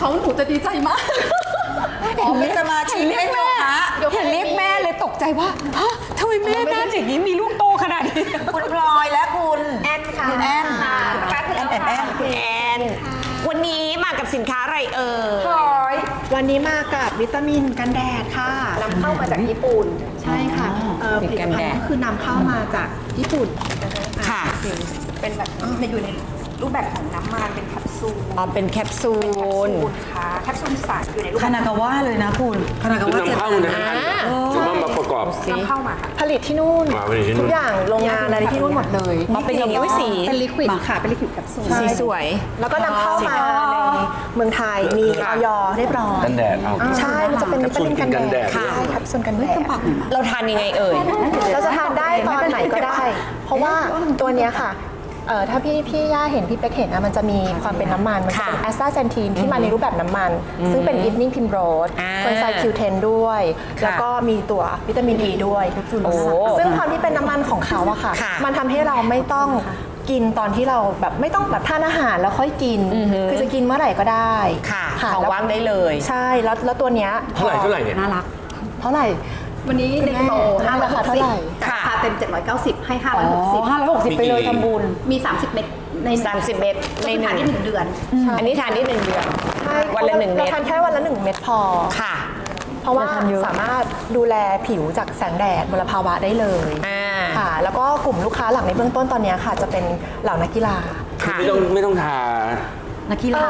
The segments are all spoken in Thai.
ของเขาหนูจะดีใจมาก อ๋อเป็นสมาชิกเล่นโยคะเห็นเรียกแม่เลยตกใจว่าฮะทำไมแม่หน้าอย่างนี้มีลูกโตขนาดนี้ คุณพลอยและคุณแอนค่ะคุณแอนค่ะแอนแอนแอนคุณแอนวันนี้มากับสินค้าอะไรเอ่ยวันนี้มากับวิตามินกันแดดค่ะนำเข้ามาจากญี่ปุ่น ใช่ค่ะเอ่อผลิตภัณฑ์ก็คือนำเข้ามาจากญี่ปุ่นค่ะเป็นแบบในอยู่ใน รูปแบบของน้ำมันเป็นแคปซูลอ๋อเป็นแคปซูเป็นแคปลซูลค่ะแคปซูลใสอยู่ในรูปคาแบบนากาวะเลยนะคุณคานากาวะนำเข้านะฮะหรือว่ามาประกอบนำเข้ามาค่ะผลิตที่นู่น มาผลิตที่นู่นทุกอย่างโรงงานอะไรที่นู่นหมดเลยอ๋อเป็นอย่างนี้ไว้สีเป็นลิควิดค่ะ เป็นลิควิดแคปซูลสีสวย แล้วก็นำเข้ามาในเมืองไทยมีออยเรียบร้อยกันแดดเอา ใช่มันจะเป็นวิตามินกันแคปซูลกินกันแดแดดดใช่แคปซูลกันแดด เราทานยังไงเอ่ย เราจะทานได้ตอนไหนก็ได้ เพราะว่าตัวเนี้ยค่ะ เอ่อถ้าพี่พี่ย่าเห็นพี่เป๊กเห็นนะมันจะมีความเป็นน้ำมัน มันจะเป็นค่ะแอสตาเซนทีนที่มาในรูปแบบน้ำมัน ซึ่งเป็นอีฟนิ่งพิมโรสอ่าเป็นไซคิวเทนด้วย ค่ะแล้วก็มีตัววิตามินอ e ีด้วยโอ้ซึ่งความที่เป็นน้ำมันของเขาอะค่ะ ค่ะ มันทำให้เราไม่ต้องกินตอนที่เราแบบไม่ต้องแบบทานอาหารแล้วค่อยกิน คือจะกินเมื่อไหร่ก็ได้ค่ะค่ะของแล้วว่างได้เลยใช่แล้วแล้วตัวเนี้ยเท่าไหร่เท่าไหร่เนี่ย น่ารัก เท่าไหร่วันนี้เด็กโตห้าราคาเท่าไหร่ค่ะราคา เต็ม 790 ให้ อ๋อ560ห้าร้อยหกสิบไปเลยทำบุญมี 30 เม็ดในหนึ่ง30เม็ดในหนึ่ทานงได้หนึ่งเดือน อันนี้ทานได้หนึ่งเดือนใช่วันละหนึ่งเม็ดราทานแค่วันละหนึ่งเม็ดพอ ค่ะ เพราะว่าสามารถดูแลผิวจากแสงแดดมลภาวะได้เลยอ่า ค่ะ แล้วก็กลุ่มลูกค้าหลักในเบื้องต้นตอนนี้ค่ะ จะเป็นเหล่านักกีฬา คือไม่ต้องไม่ต้องทานักกีฬา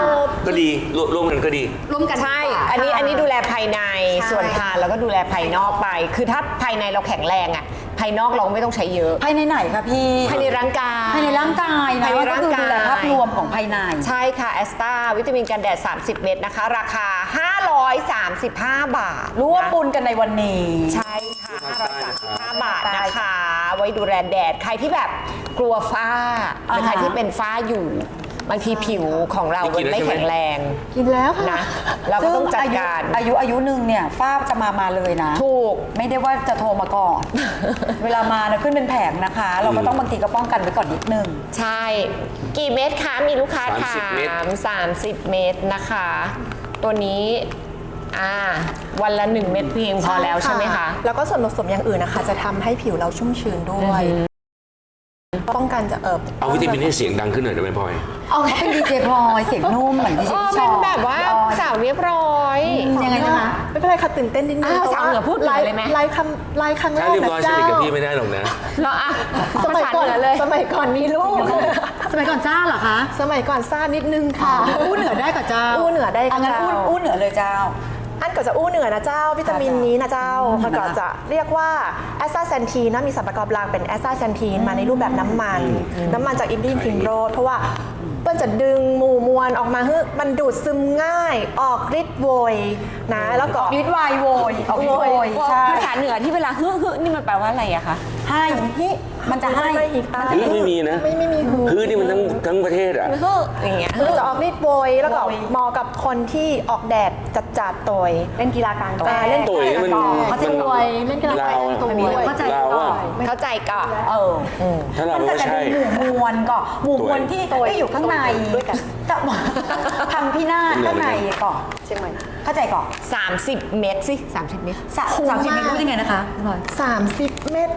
ก็ดีรวมรวมกันก็ดี ร่วมกันใช่ ดีกว่า อันนี้อันนี้ดูแลภายใน ใช่ ส่วนทานแล้วก็ดูแลภายนอกไป คือถ้าภายในเราแข็งแรงอะภายนอกเราไม่ต้องใช้เยอะ ภายในไหนคะพี่ ภายในร่างกายภายในร่างกายนะภายในก็ร่างคือกายดูแลภาพรวมของภายใน ใช่ค่ะแอสตาวิตามินกันแดด 30 เม็ดนะคะ ราคา 535 บาทร่วมบุญกันในวันนี้ ใช่ค่ะ535 บาทนะคะ ไว้ดูแลแดด ใครที่แบบกลัวฝ้าหรือใครที่เป็นฝ้าอยู่ บางทีผิวของเรามันไม่แข็งแรงกินแล้วค่ะนะเราก็ต้องจัดซึ่การอายุอายุอายุหนึ่งเนี่ยฝ้าจะมามาเลยนะ ถูกไม่ได้ว่าจะโทรมาก่อน เวลามานะขึ้นเป็นแผงนะคะ เราก็ต้องบางทีก็ป้องกันไว้ก่อนนิดนึง ใช่ กี่เม็ดคะมีลูกค้าถา30เม็ดม30เม็ดนะคะ ตัวนี้อ่าวันละ1เม็ดเพียงพอแล้วใช่ไหมคะ แล้วก็ส่วนผสมอย่างอื่นนะคะ จะทำให้ผิวเราชุ่มชื้นด้วยป้ องกันจะเอิบเอาวิตามินให้เสียงดังขึ้นหน่อยได้ไหมพลอยเอาเขาเป็นดีเจพลอยเสียงนุ่มเหมือนดีเจอ๋อพี่ชเป็อนแบบว่าพี่ออยสาวเรียบร้อยยังไงนะคะไม่เป็นไรค่ะตื่นเต้นนิดนึงอ้าวพระสาวเหนือพูดเหนือเลยไหมไลฟ์คำไลฟ์ครั้งแรถ้ากเรียบร้อยนะสเจ้านิทกับพี่ไม่ได้หรอกนะแล้วอะสมัยก่อนภาษาเหนือเลยสมัยก่อนมีลูกสมัยก่อนจ้าเหรอคะสมัยก่อนซ่านิดนึงค่ะอู้เหนือได้กับเจ้าอู้เหนือได้กับะงั้นเจ้าอู้อู้เหนือเลยเจ้า อันก็จะอู้เหนือนะเจ้า วิตามินนี้นะเจ้ามันก็จะเรียกว่าแอสตาเซนทีนนะมีสารประกอบหลักเป็นแอสตาเซนทีนมาในรูปแบบน้ำมัน น้ำมันจากอินดินพิมโรดเพราะว่าเปิ้ลจะดึงหมู่มวลออกมาให้มันดูดซึมง่าย ออกฤทธิ์โวยนะ แล้วก็ออกฤทธิ์วายโวยออกฤทธิ์โวยใช่ภาษาเหนือที่เวลาฮึฮึนี่มันแปลว่าอะไรอะคะ ให้ฮิมันจะให้ไม่อีกฮือไม่มีนะไม่ไม่มีหูฮือนี่มันทั้งทั้งประเทศอะฮึอย่างเงี้ยมันจะออกฤทธิ์โวยแล้วก็โวยเหมาะกับคนที่ออกแดดจัดๆตัวเล่นกีฬากลางแจ้งเล่นตุ๋ยมันเขาจะมันรวยเล่นกีฬากลางลาวอะตัวเข้าใจลาวอะเข้าใจก่อนเอออถ้าเรามันก็ก็จะใช่มีหมู่มวลก็หมู่มวลที่ตัวที่อยู่ข้างในด้วยกันจะพังพินาศข้างในก่อนเชียงใหม่เข้าใจก่อน30 เม็ดสิ30 เม็ดสามสามสิบเมตรรู้ยังไงนะคะพลอย30เมตร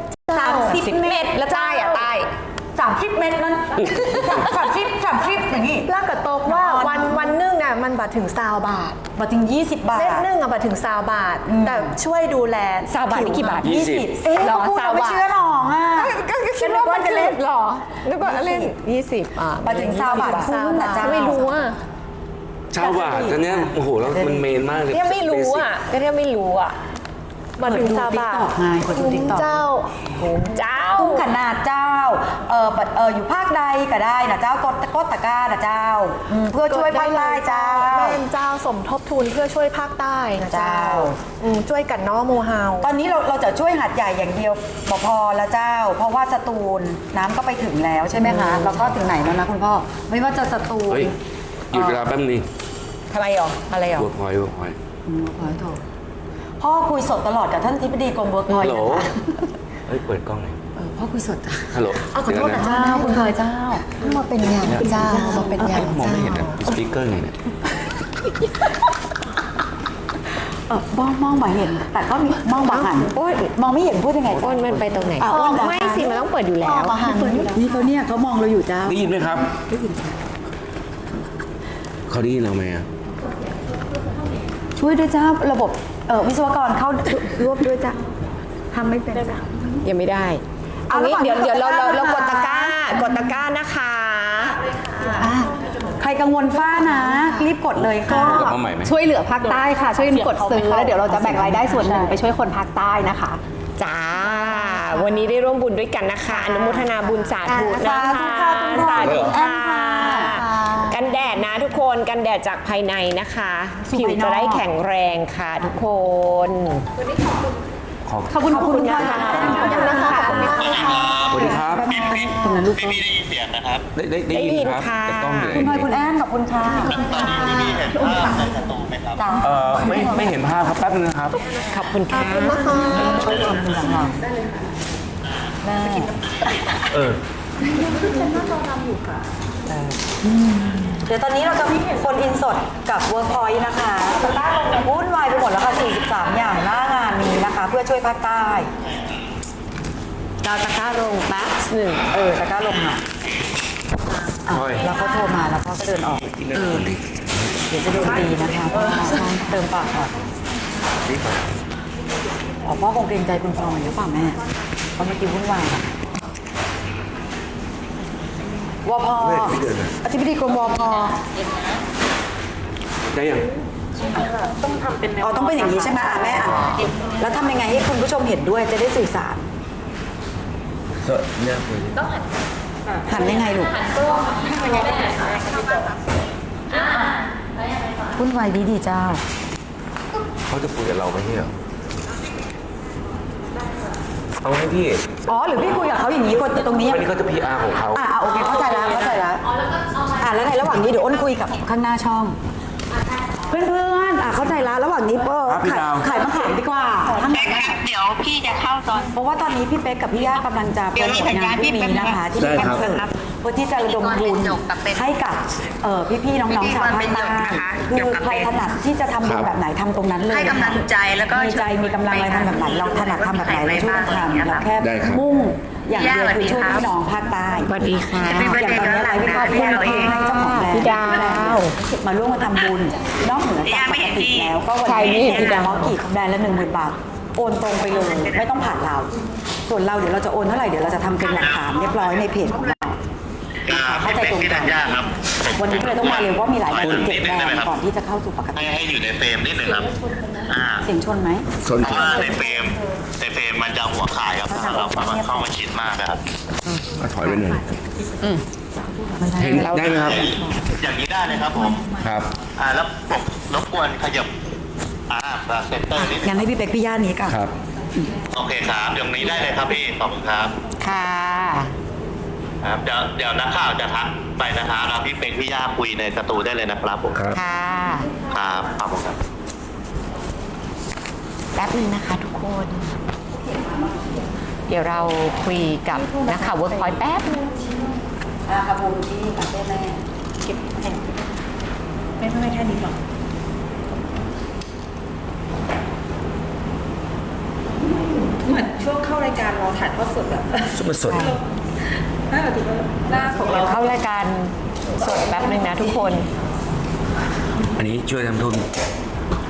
สามสิบ10เม็ดแล้วใต้อะใต้สามสิบเมตรนั้นสามสิบสามสิบอย่างนี้ลากกระโตกว่าวันวันหนึงอะมันบาทถึงซาวบาทมาถึง 20 บาทเม็ดหนึงอะบาทถึงซาวบาท แต่ช่วยดูแลซาวบาทนี่กี่บาทยี่สิบเอ๊ะหรอพูดสาวเราไม่บาทเชื่อน้องอะก็คิดว่ามันจะเล่นหรอนึกว่าเล่น 20 อะมาถึงซาวบาทคุ้มนะจ๊ะไม่รู้อะชาวบาทตอนเนี้ยโอ้โหแล้วมันเมนมากเลยเนี่ยไม่รู้อะก็เนี่ยไม่รู้อะ บาทถึงซาวบาทเปิดดู TikTok ไงเปิดดู TikTok เจ้า เจ้า คุ้มขนาดเจ้า เออบัดเอออยู่ภาคใดก็ได้นะเจ้ากดกดตะกร้านะเจ้าอืมเพื่อช่วยภาคใต้เจ้า แม่เจ้าสมทบทุนเพื่อช่วยภาคใต้นะเจ้าเจ้า อืมช่วยกันเน้อโมเฮาตอนนี้เราเราจะช่วยหัดใหญ่อย่างเดียวพอพอแล้วเจ้า เพราะว่าสตูลน้ำก็ไปถึงแล้วใช่ไหมคะแล้วก็ถึงไหนแล้วนะคุณพ่อไม่ว่าจะสตูลเฮ้ยหยุดเวลาแป๊บนึงทำไมหรออะไรหรอเวิร์กพอยต์เวิร์กพอยต์อืมขอโทษ พ่อคุยสดตลอดกับท่านทิบดีกรมเวิร์กพอยฮัลต์โหลนะคะเฮ้ย เปิดกล้องหน่อยเออพ่อคุยสดจ้ะฮัลโหลเอาขอโทษนะเจ้าคุณพลอยเจ้ามาเป็นอย่างเจ้ามาเป็นอย่างมองเจ้าไม่เห็นนะสปีกเกอร์ไงเนี่ยเออมองมองบ่เห็น แต่ก็มีมองบ่หันโอ๊ยมองไม่เห็นพูดยังไงอ้นมันไปตรงไหนอะอ้นเหรอไม่สิมันต้องเปิดอยู่แล้วบ่หันนี่เขาเนี่ยเขามองเราอยู่จ้าได้ยินไหมครับได้ยินเขาได้ยินเราไหมอะช่วยด้วยจ้าระบบ เออวิศวกรเข้า รวบด้วยจ้าทำไม่เป็นจ้ายังไม่ได้เอางี้เอาระหว่างเดี๋ยวเดี๋ยวเราเราเรากดกตะดกตะร้ากร้า กดตะกร้านะคะ อะใครกังวลฝ้านะ รีบกดเลยค่ะกลับมาใหม่ไหม ช่วยเหลือภาคใต้ค่ะ ช่วยกดซื้อแล้วเดี๋ยวเราจะแบ่งรายได้ส่วนหนึ่งไปช่วยคนภาคใต้นะคะ จ้า วันนี้ได้ร่วมบุญด้วยกันนะคะ อนุโมทนาบุญสาธุนะคะสาธุค่ะสาธุค่ะค่ะกันแดด นะทุกคนกันแดดจากภายในนะคะ สู่ผิวภายนอก จะได้แข็งแรงค่ะทุกคนขอบขอบคุณขอบคุณค่ะขอบคุณนะคะขอบคุณค่ะสวัสดีครับ ตรงนั้นลูกพี่พี่ได้ยินเสียงนะครับ ได้ได้ได้ยินครับแต่ต้องเหนื่อยคุณพลอยคุณแอนขอบคุณค่ะตอนนี้พี่พี่เห็นภาพในสตูไหมครับ จ้าเออไม่ไม่เห็นภาพครับแป๊บนึงนะครับ ขอบคุณค่ะแม่เออ เดี๋ยวตอนนี้เราจะคนอินสดกับเวิร์กพอยต์นะคะวุ่นวายไปหมดแล้วค่ะ 43 อย่างหน้างานนี้นะคะ เพื่อช่วยภาคใต้ดาวตะกร้าลงแป๊บหนึ่งเออแล้วก็ลงมาอะโอ้ย แล้วเขาโทรมาแล้วเขาก็เดินออกเออเดี๋ยวจะโดนตีนะคะเพราะว่าเติมปากก่อนอ๋อพ่อคงเกรงใจคุณพลอยหรือเปล่าแม่เพราะเมื่อกี้วุ่นวายอะ วพอธิบดีกรมวพได้ยังอ๋อต้องเป็นอย่างนี้ใช่ไหมอะแม่อะแล้วทำยังไงให้คุณผู้ชมเห็นด้วยจะได้สื่อสาร ก็เนี่ยคุยหันยังไงลูกวุ่นวายดีดีเจ้า เขาจะคุยกับเราไม่ใช่เหรอ เอาให้พี่อ๋อหรือพี่คุยกับเขาอย่างนี้กดตรงนี้ อันนี้เขาจะ PR ของเขาอะอะโอเคเข้าใจแล้วเข้าใจแล้วอะแล้วในระหว่างนี้เดี๋ยวอ้นคุยกับข้างหน้าช่อง เพื่อนๆอะเข้าใจแล้วระหว่างนี้เปิ้ลครับพี่ขายดาว ขายมะขามดีกว่าทั้งนั้นเดี๋ยวพี่จะเข้าตอน เพราะว่าตอนนี้พี่เป๊กกับพี่ย่ากำลังจะโปรโมทงานพรุ่งนี้นะคะที่เป็นคอนเสิร์ต เพื่อที่จะระดมทุนให้กับเอ่อพี่ๆน้องๆชาวภาคใต้คือใครถนัดที่จะทำบุญแบบไหนทำตรงนั้นเลยให้กำลังใจแล้วก็มีใจมีกำลังอะไรทำแบบไหนเราถนัดทำแบบไหนเราช่วยกันทำเราแค่ได้ครับมุ่งอย่างเดียวคือช่วยพี่น้องภาคใต้สวัสดีค่ะอย่างตอนนี้ไลฟ์พี่ก็พุ่งคือให้เจ้าของแบรนด์พี่ดาวมาร่วมมาทำบุญนอกเหนือจากปกติแล้วก็วันใครนี่นี้พี่ดาวมอกี่แบรนด์ละหนึ่งหมื่นบาทโอนตรงไปเลยไม่ต้องผ่านเรา ส่วนเราเดี๋ยวเราจะโอนเท่าไหร่เดี๋ยวเราจะทำเป็นหลักฐานเรียบร้อยในเพจของเรา เข้าใจตรงกันพี่ธัญญาครับวันนี้ก็เลยต้องมาเร็วเพราะมีหลายแบรนด์คุณเจ็ดนิดแบรนึงได้ไหมนครับด์ก่อนที่จะเข้าสู่ปกให้ติให้อยู่ในเฟรมนิดหนึ่งครับ อ่าเสียงชนไหม สนเพใจราะว่าในเฟรมในเฟรมมันจะหัวขายครับถ้าเราเข้ามาชิดมากนะครับ ก็ถอยไปหน่อยเห็นได้ไหมครับ อย่างนี้ได้เลยครับผม ครับ อ่าแล้วปกรบกวนขยับ อ่าเซนเตอร์นิดนึงงั้นให้พี่เป๊กพี่ย่านี้ก่อนครับ โอเคครับตรงนี้ได้เลยครับพี่ ขอบคุณครับ ค่ะ ครับเดี๋ยวเดี๋ยวนักข่าวจะทักไปนะครับแล้วพี่เป็กพี่ย่าคุยในสตูได้เลยนะครับผมครับค่ะ ครับขอบคุณครับ แป๊บนึงนะคะทุกคน เดี๋ยวเราคุยกับนักข่าวเวิร์กพอยต์แป๊บนึงอ่าครับผมที่คาเฟ่แม่เก็บแผ่นไม่ไม่แค่นี้หรอกเหมือนช่วงเข้ารายการเราถ่ายทอดสดแบบซุป เปอร์สดหน้าของเดี๋เรายวเข้ารายการสดแป๊บนึงนะทุกคน อันนี้ช่วยทำทุน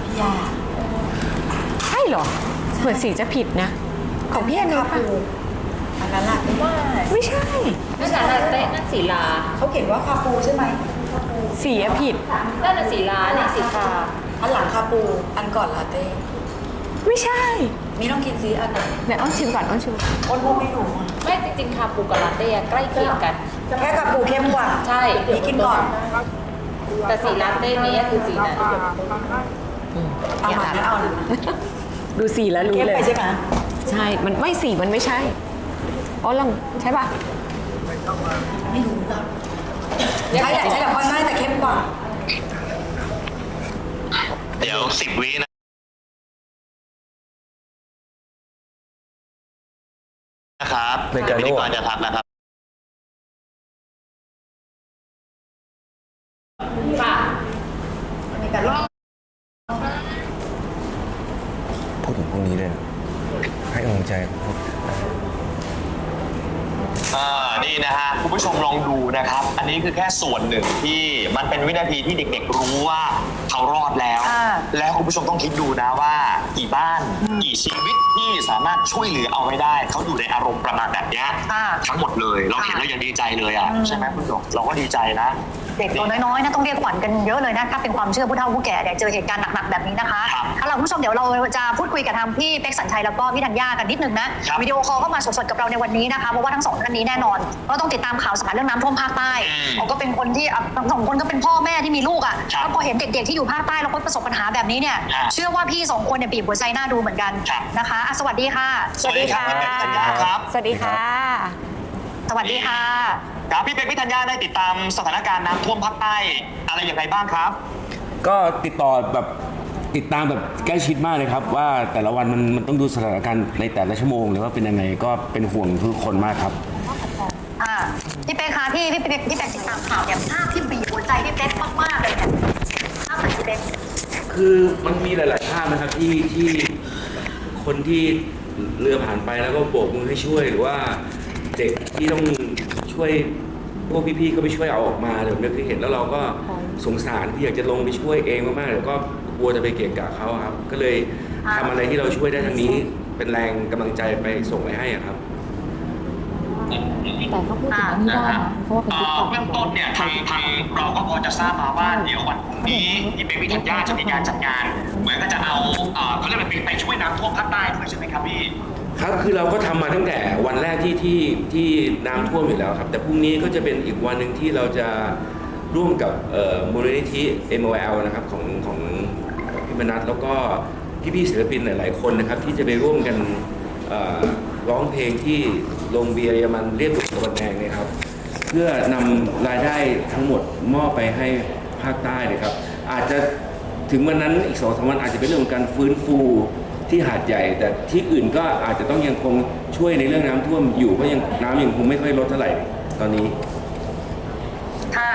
พี่ย่าใช่เหรอ เหมือนสีจะผิดนะ ของพี่แอนนาปะอันนั้นแหละไม่ว่าไม่ใช่ นั่นน่ะเต้นั่นสีลา เขาเขียนว่าคาปูใช่ไหมสีอะผิด นั่นน่ะสีลานี่สีคาอันหลังคาปู อันก่อนลาเต้ ไม่ใช่มีต้องกินซีอันไหนเดี๋ยวอ้อนชิมก่อนอ้อนชิมก่อนอ้นพวกไม่รู้อะไม่จริงๆคาปูกับลาเต้อะใกล้เคียงกัน แค่คาปูเข้มกว่าใช่ นี่กินก่อนแต่สีลาเต้นี้คือสีนั้นเอาหน่อยนะเอาหน่อยนะดูสีแล้วรู้เข้มเลยไปใช่ไหมใช่ มันไม่สีมันไม่ใช่อ๋อลองใช่ปะใช่แหละใช่แหละเพราะใช่แต่เข้มกว่า เดี๋ยวสิบวิ ในการพิโน่ธีกรจะทักนะครับ ค่ะอเมริกาพูดถึงพวกนี้เลยนะให้กำลังใจพวก อ่านี่นะฮะ คุณผู้ชมลองดูนะครับ อันนี้คือแค่ส่วนหนึ่งที่มั นเป็นวินาทีที่เด็กๆรู้ว่าเขารอดแล้ว อ่า แล้วคุณผู้ชมต้องคิดดูนะว่ากี่บ้านกี่ชีวิตที่สามารถช่วยเหลือเอาไว้ได้ เขาอยู่ในอารมณ์ประมาณแบบเนี้ย อ่า ทั้งหมดเลย เราเห็นแล้วยังดีใจเลยอะ ใช่ไหมคุณหยกเราก็ดีใจนะ เด็กตัวน้อยๆนะต้องเรียกขวัญกันเยอะเลยนะถ้าเป็นความเชื่อผู้เฒ่าผู้แก่เนี่ยเจอเหตุการณ์หนักๆแบบนี้นะคะครับเอาล่ะคุณผู้ชมเดี๋ยวเราจะพูดคุยกับทางพี่เป็กสัญชัยแล้วก็พี่ธัญญากันนิดนึงนะครับวิดีโอคอลเข้ามาสดๆกับเราในวันนี้นะคะเพราะว่าทั้งสองท่านนี้แน่นอนก็ต้องติดตามข่าวสารเรื่องน้ำท่วมภาคใต้อืมเขาก็เป็นคนที่อะทั้งสองคนก็เป็นพ่อแม่ที่มีลูกอะครับแล้วพอเห็นเด็กๆที่อยู่ภาคใต้แล้วก็ประสบปัญหาแบบนี้เนี่ยครับเชื่อว่าพี่สองคนเนี่ยบีบหัวใจน่าดูเหมือนกันครับนะคะอะสวัสดีค่ะ สวัสดีครับพี่เป็กธัญญาครับ สวัสดีค่ะ สวัสดีค่ะ ครับพี่เป็กพี่ธัญญาได้ติดตามสถานการณ์น้ำท่วมภาคใต้อะไรอย่างไรบ้างครับ ก็ติดต่อแบบติดตามแบบใกล้ชิดมากเลยครับ ว่าแต่ละวันมันมันต้องดูสถานการณ์ในแต่ละชั่วโมงเลยว่าเป็นยังไงก็เป็นห่วงทุกคนมากครับ อ่าพี่เป๊กคะที่พี่เป๊กพี่เป๊กติดตามข่าวเนี่ยภาพที่บีบหัวใจพี่เป๊กมากๆเลยเนี่ยภาพไหนพี่เป๊กคือมันมีหลาย ๆ ภาพนะครับที่ที่คนที่เรือผ่านไปแล้วก็โบกมือให้ช่วยหรือว่า เด็กที่ต้องช่วยพวกพี่ๆก็ไปช่วยเอาออกมาเดี๋ยวนี้เห็นแล้วเราก็สงสารที่อยากจะลงไปช่วยเองมากๆแต่ก็กลัวจะไปเกะกะเขาครับ ก็เลยทำอะไรที่เราช่วยได้ทางนี้ เป็นแรงกำลังใจไปส่งไปให้อะครับ แต่เขาพูดถึงอันนี้ได้นะเพราะว่าเป็นเอ่ยุคอก่อนเบื้องต้นเนี่ยทางทางเราก็พอจะทราบมาว่าเดี๋ยววันพรุ่งนี้ที่เป็นวิทยาจะมีการจัดงาน เหมือนก็จะเอาเอ่อเขาเรียกว่าเป็นไปช่วยน้ำท่วมภาคใต้ด้วยใช่ไหมครับพี่ ครับคือเราก็ทำมาตั้งแต่วันแรกที่ที่ที่น้ำท่วมอยู่แล้วครับ แต่พรุ่งนี้ก็จะเป็นอีกวันหนึ่งที่เราจะร่วมกับมูลนิธิ MOL นะครับของของพี่มนัทแล้วก็พี่ๆศิลปินหลาย ๆ คนนะครับ ที่จะไปร่วมกันร้องเพลงที่โรงเบียร์เยอรมันเรียบด่วนตะวันแดงนะครับ เพื่อนำรายได้ทั้งหมดมอบไปให้ภาคใต้เลยครับ อาจจะถึงวันนั้นอีกสองสามวันอาจจะเป็นเรื่องของการฟื้นฟู ที่หาดใหญ่ แต่ที่อื่นก็อาจจะต้องยังคงช่วยในเรื่องน้ำท่วมอยู่เพราะยังน้ำยังคงไม่ค่อยลดเท่าไหร่ตอนนี้ ค่ะ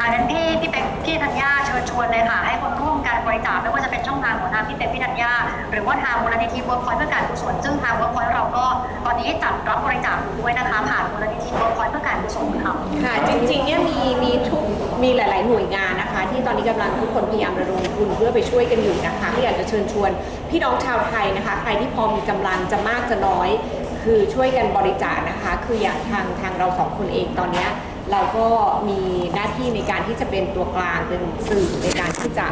อันนั้นพี่พี่เป๊กพี่ธัญญาเชิญชวนเลยค่ะ ให้คนร่วมการบริจาคไม่ว่าจะเป็นช่องทางของทางพี่เป๊กพี่ธัญญาหรือว่าทางมูลนิธิเวิร์คพอยต์เพื่อการกุศลซึ่งทางเวิร์คพอยต์เราก็ตอนนี้จัดรับบริจาคอยู่ด้วยนะคะ ผ่านมูลนิธิเวิร์คพอยต์เพื่อการกุศลค่ะ ค่ะจริงๆเนี่ยมีมีทุกมีหลาย ๆ หน่วยงานนะคะ ที่ตอนนี้กำลังทุกคนพยายามระดมทุนเพื่อไปช่วยกันอยู่นะคะที่อยากจะเชิญชวน พี่น้องชาวไทยนะคะ ใครที่พอมีกำลังจะมากจะน้อย คือช่วยกันบริจาคนะคะ คืออย่างทางทางเราสองคนเองตอนนี้ เราก็มีหน้าที่ในการที่จะเป็นตัวกลางเป็นสื่อในการที่จะ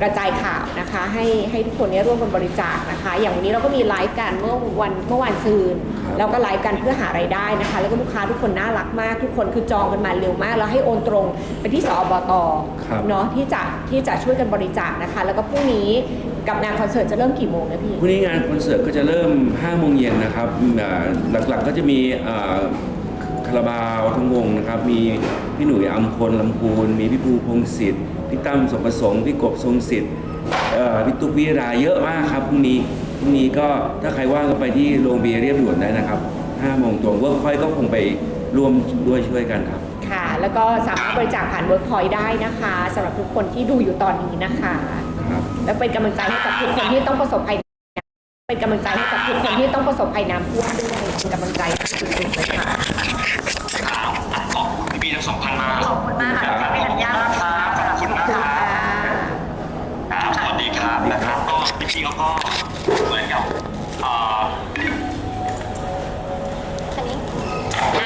กระจายข่าวนะคะ ให้ให้ทุกคนเนี้ร่วมกันบริจาคนะคะ อย่างวันนี้เราก็มีไลฟ์กันเมื่อวันเมื่อวันซืนแล้วก็ไลฟ์กันเพื่อหารายได้นะคะ แล้วก็ลูกค้าทุกคนน่ารักมาก ทุกคนคือจองกันมาเร็วมาก แล้วให้โอนตรงไปที่สอบตครับเนาะที่จะที่จะช่วยกันบริจาคนะคะ แล้วก็พรุ่งนี้กับงานคอนเสิร์ตจะเริ่มกี่โมงนะพี่พรุ่งนี้งานคอนเสิร์ตก็จะเริ่ม5โมงเย็นนะครับอ่าหลักๆก็จะมีอ่า คาราบาวทั้งวงนะครับ มีพี่หนุ่ยอัมพลลำพูน มีพี่ภูพงศิษฐ์พี่ตั้มสมประสงค์พี่กบทรงศิษฐ์เอ่อพี่ตุ๊กวิราเยอะมากครับพรุ่งนี้พรุ่งนี้ก็ถ้าใครว่างก็ไปที่โรงเบียร์เรียบด่วนได้นะครับ5โมงตรงเวิร์กพอยก็คงไปร่วมด้วยช่วยกันครับ ค่ะ แล้วก็สามารถบริจาคผ่านเวิร์กพอยต์ได้นะคะสำหรับทุกคนที่ดูอยู่ตอนนี้นะคะ ครับ แล้วเป็นกำลังใจให้กับทุกคนที่ต้องประสบภัย เป็นกำลังใจให้กับทุกคนที่ต้องประสบภัยน้ำท่วมด้วยเป็นกำลังใจสุดๆเลยค่ะครับขอบคุณพี่ๆทั้งสองท่านมากขอบคุณมากค่ะพี่ธัญญาครับขอบคุณนะครับครับสวัสดีครับนะครับก็พี่ๆเขาก็เหมือนกับเอ่ออ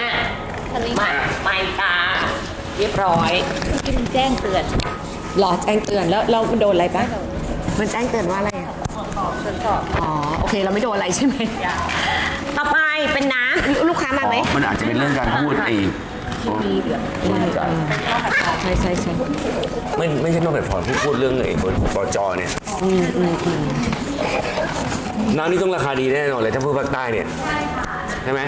ะไม่ไม่ค่ะเรียบร้อยกินแจ้งเตือนรอแจ้งเตือนแล้วเราโดนอะไรปะมันแจ้งเตือนว่าอะไร อะอ๋อ โอเค เราไม่โดนอะไรใช่ไหมต่อไปเป็นน้ำลูกค้ามาไหม มันอาจจะเป็นเรื่องการพูดไอ้ใช่ใช่ใช่ไม่ไม่ใช่นอกแบบฟอนพูดพูดเรื่องไอ้บนบจเนี่ยน้ำนี่ต้องราคาดีแน่นอนเลยถ้าพูดภาคใต้เนี่ย ใช่ไหม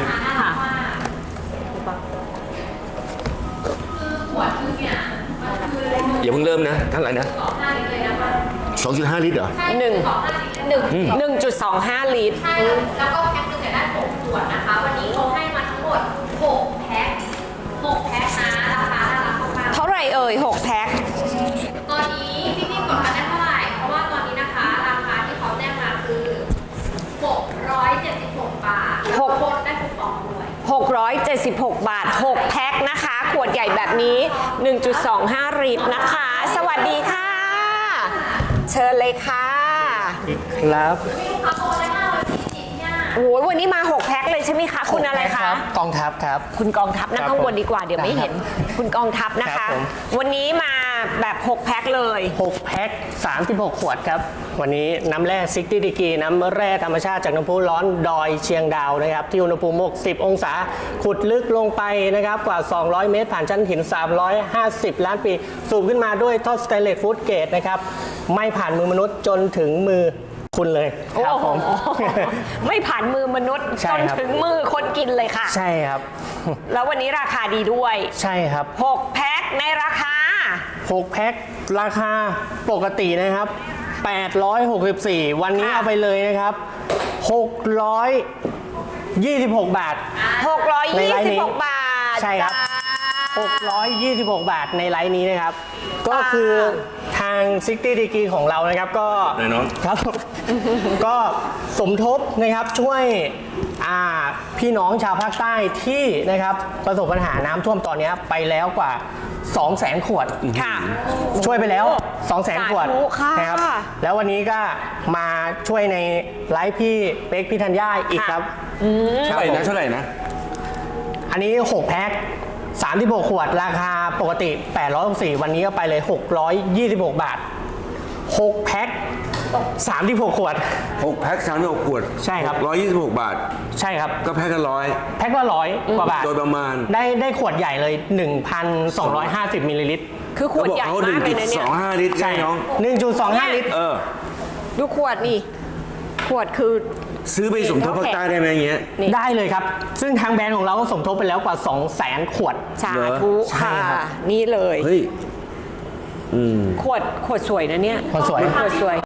อย่าเพิ่งเริ่มนะเท่าไหร่นะ 2.5 ลิตรเหรอ หนึ่งหนึ่งหนึ่งจุดสองห้าลิตรแล้วก็แพ็คหนึงเได้หกขวดนะคะ วันนี้เขาให้มาทั้งหมดหกแพ็คหกแพ็คนะราคาราคาเท่าไหร่เอ่ยหกแพ็คตอนนี้พี่พี่ๆกดกัได้เท่าไหร่ เพราะว่าตอนนี้นะคะ ราคาที่เขาแจ้งมาคือหกร้อยเจ็ดสิบหกบาทแล้วก็ลดได้คูปองด้วย หกร้อยเจ็ดสิบหกบาทหกแพ็คนะคะ ขวดใหญ่แบบนี้หนึ่งจุดสองห้าลิตรนะคะ สวัสดีค่ะ เชิญเลยค่ะครับโอ้โหวันนี้มา 6 แพ็คเลยใช่ไหมคะ คุณอะไรคะ กองทัพครับ คุณกองทัพนั่งครับข้างบนผมดีกว่าเดี๋ยวไม่เห็น คุณกองทัพนะครัคะ บผม วันนี้มา แบบ6แพ็คเลย 6แพ็ค36 ขวดครับ วันนี้น้ำแร่60ดีกรีน้ำแร่ธรรมชาติจากน้ำพุร้อนดอยเชียงดาวนะครับ ที่อุณหภูมิ 60 องศา ขุดลึกลงไปนะครับ กว่า 200 เมตร ผ่านชั้นหิน 350 ล้านปี สูบขึ้นมาด้วยท่อสเตนเลสฟูดเกตนะครับ ไม่ผ่านมือมนุษย์จนถึงมือคุณเลยครับผมโอ้โหไม่ผ่านมือมนุษย์ใช่จนครับถึงมือคนกินเลยค่ะ ใช่ครับ แล้ววันนี้ราคาดีด้วย ใช่ครับ 6 แพ็คในราคา 6 แพ็ค ราคาปกตินะครับ 864 วันนี้ค่ะเอาไปเลยนะครับ 626 บาท ในไลน์นี้ 626 บาทใช่ครับ จ้า 626 บาทในไลน์นี้นะครับ ก็คือทาง 60ดีกรีของเรานะครับก็ไหนน้อง ครับ ก็สมทบนะครับช่วยอ่าพี่น้องชาวภาคใต้ที่นะครับประสบปัญหาน้ำท่วมตอนนี้ไปแล้วกว่า 2 0 0 0 0 0ขวด ค่ะ ช่วยไปแล้ว 2 0 0 0 0 0ขวดสาธุค่ะนะครับ แล้ววันนี้ก็มาช่วยในไลฟ์พี่เป๊กพี่ธัญญาอีกครับเท่าไหร่นะเท่าไหร่นะ อันนี้ 6 แพ็ค36ขวดราคาปกติ 864 วันนี้ก็ไปเลย 626 บาท 6 แพ็ค36 ขวด 6 แพ็ค36ขวดใช่ครับ126บาท ใช่ครับ ก็แพ็คละร้อยแพ็คละร้อยกว่าบาท โดยประมาณได้ได้ขวดใหญ่เลย 1,250มิลลิลิตรคือขวดใหญ่เขาบอกมากเลยนะเนี่ยเขา1.25ลิตรใช่น้อง 1.25 ลิตร เออ ดูขวดนี่ ขวดคือ ซื้อไปสมทบภาคใต้ได้ไหมอย่างเงี้ย นี่ ได้เลยครับ ซึ่งทางแบรนด์ของเราก็สมทบไปแล้วกว่า 200,000 ขวด สาเหรอธุใช่ค่ะครับนี่เลย เฮ้ยอืม ขวดขวดสวยนะเนี่ยขวดสวย ขวดสวย